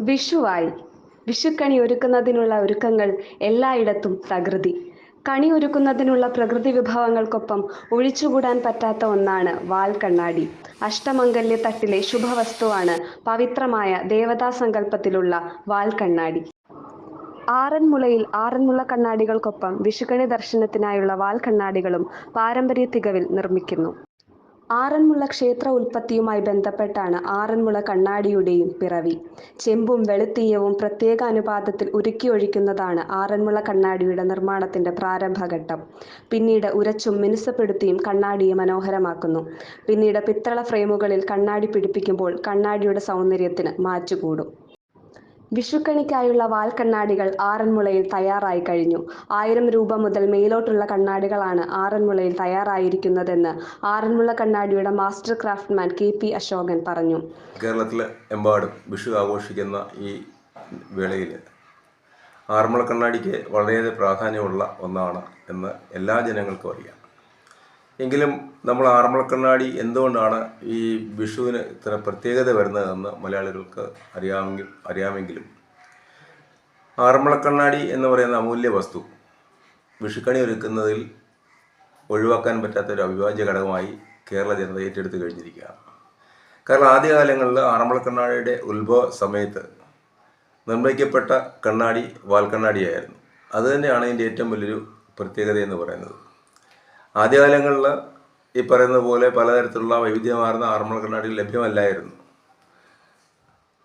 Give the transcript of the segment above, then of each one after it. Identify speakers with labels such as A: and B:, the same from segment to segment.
A: വിഷുവായി. വിഷുക്കണി ഒരുക്കുന്നതിനുള്ള ഒരുക്കങ്ങൾ എല്ലായിടത്തും തകൃതി കണി ഒരുക്കുന്നതിനുള്ള പ്രകൃതി വിഭവങ്ങൾക്കൊപ്പം ഒഴിച്ചുകൂടാൻ പറ്റാത്ത ഒന്നാണ് വാൽക്കണ്ണാടി. അഷ്ടമംഗല്യത്തട്ടിലെ ശുഭവസ്തുവാണ് പവിത്രമായ ദേവതാ സങ്കല്പത്തിലുള്ള വാൽക്കണ്ണാടി. ആറന്മുളയിൽ ആറന്മുള കണ്ണാടികൾക്കൊപ്പം വിഷുക്കണി ദർശനത്തിനായുള്ള വാൽക്കണ്ണാടികളും പാരമ്പര്യ തികവിൽ നിർമ്മിക്കുന്നു. ആറന്മുള ക്ഷേത്ര ഉൽപ്പത്തിയുമായി ബന്ധപ്പെട്ടാണ് ആറന്മുള കണ്ണാടിയുടെയും പിറവി. ചെമ്പും വെളുത്തീയവും പ്രത്യേക അനുപാതത്തിൽ ഉരുക്കിയൊഴിക്കുന്നതാണ് ആറന്മുള കണ്ണാടിയുടെ നിർമ്മാണത്തിന്റെ പ്രാരംഭഘട്ടം. പിന്നീട് ഉരച്ചും മിനുസപ്പെടുത്തിയും കണ്ണാടിയെ മനോഹരമാക്കുന്നു. പിന്നീട് പിത്തള ഫ്രെയിമുകളിൽ കണ്ണാടി പിടിപ്പിക്കുമ്പോൾ കണ്ണാടിയുടെ സൗന്ദര്യത്തിന് മാറ്റുകൂടും. വിഷുക്കണിക്കായുള്ള വാൽക്കണ്ണാടികൾ ആറന്മുളയിൽ തയ്യാറായി കഴിഞ്ഞു. ആയിരം രൂപ മുതൽ മേലോട്ടുള്ള കണ്ണാടികളാണ് ആറന്മുളയിൽ തയ്യാറായിരിക്കുന്നതെന്ന് ആറന്മുള കണ്ണാടിയുടെ master craftsman K P Ashokan പറഞ്ഞു.
B: കേരളത്തിലെ എമ്പാടും വിഷു ആഘോഷിക്കുന്ന ഈ വേളയിൽ ആറന്മുള കണ്ണാടിക്ക് വളരെയേറെ പ്രാധാന്യമുള്ള ഒന്നാണ് എന്ന് എല്ലാ ജനങ്ങൾക്കും അറിയാം. എങ്കിലും നമ്മൾ ആറന്മുള കണ്ണാടി എന്തുകൊണ്ടാണ് ഈ വിഷുവിന് ഇത്ര പ്രത്യേകത വരുന്നതെന്ന് മലയാളികൾക്ക് അറിയാമെങ്കിൽ അറിയാമെങ്കിലും ആറന്മുള കണ്ണാടി എന്ന് പറയുന്ന അമൂല്യ വസ്തു വിഷുക്കണി ഒരുക്കുന്നതിൽ ഒഴിവാക്കാൻ പറ്റാത്ത ഒരു അവിഭാജ്യ ഘടകമായി കേരള ജനത ഏറ്റെടുത്ത് കഴിഞ്ഞിരിക്കുകയാണ്. കാരണം ആദ്യകാലങ്ങളിൽ ആറന്മുള കണ്ണാടിയുടെ ഉത്ഭവ സമയത്ത് നിർമ്മിക്കപ്പെട്ട കണ്ണാടി വാൽക്കണ്ണാടിയായിരുന്നു. അതുതന്നെയാണ് ഇതിന്റെ ഏറ്റവും വലിയൊരു പ്രത്യേകത എന്ന് പറയുന്നത്. ആദ്യകാലങ്ങളിൽ ഈ പറയുന്ന പോലെ പലതരത്തിലുള്ള വൈവിധ്യമാർന്ന ആറന്മുള കണ്ണാടികൾ ലഭ്യമല്ലായിരുന്നു.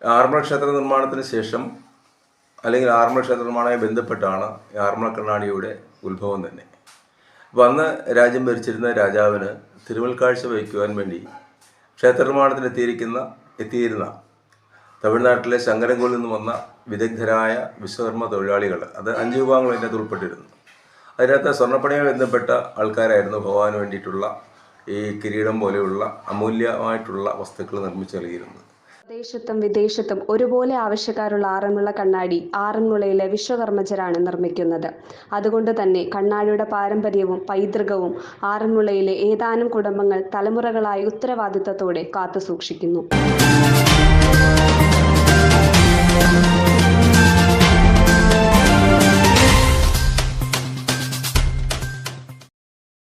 B: ആറന്മുള ക്ഷേത്ര നിർമ്മാണത്തിന് ശേഷം അല്ലെങ്കിൽ ആറന്മുള ക്ഷേത്ര നിർമ്മാണവുമായി ബന്ധപ്പെട്ടാണ് ഈ ആറന്മുള കണ്ണാടിയുടെ ഉത്ഭവം തന്നെ. അന്ന് രാജ്യം ഭരിച്ചിരുന്ന രാജാവിന് തിരുവൽക്കാഴ്ച വയ്ക്കുവാൻ വേണ്ടി ക്ഷേത്ര നിർമ്മാണത്തിന് എത്തിയിരിക്കുന്ന എത്തിയിരുന്ന തമിഴ്നാട്ടിലെ ശങ്കരൻകോളിൽ നിന്ന് വന്ന വിദഗ്ധരായ വിശ്വകർമ്മ തൊഴിലാളികൾ അത് അഞ്ച് വിഭാഗങ്ങൾ അതിനകത്ത് ഉൾപ്പെട്ടിരുന്നു. അതിനകത്ത് സ്വർണപ്പണിയുമായി ബന്ധപ്പെട്ട ആൾക്കാരായിരുന്നു ഭഗവാന് വേണ്ടിയിട്ടുള്ള ഈ കിരീടം പോലെയുള്ള അമൂല്യമായിട്ടുള്ള വസ്തുക്കൾ നിർമ്മിച്ചു നൽകിയിരുന്നത്.
A: ദേശത്തും വിദേശത്തും ഒരുപോലെ ആവശ്യക്കാരുള്ള ആറന്മുള കണ്ണാടി ആറന്മുളയിലെ വിശ്വകർമ്മജരാണ് നിർമ്മിക്കുന്നത്. അതുകൊണ്ട് തന്നെ കണ്ണാടിയുടെ പാരമ്പര്യവും പൈതൃകവും ആറന്മുളയിലെ ഏതാനും കുടുംബങ്ങൾ തലമുറകളായി ഉത്തരവാദിത്തത്തോടെ കാത്തുസൂക്ഷിക്കുന്നു.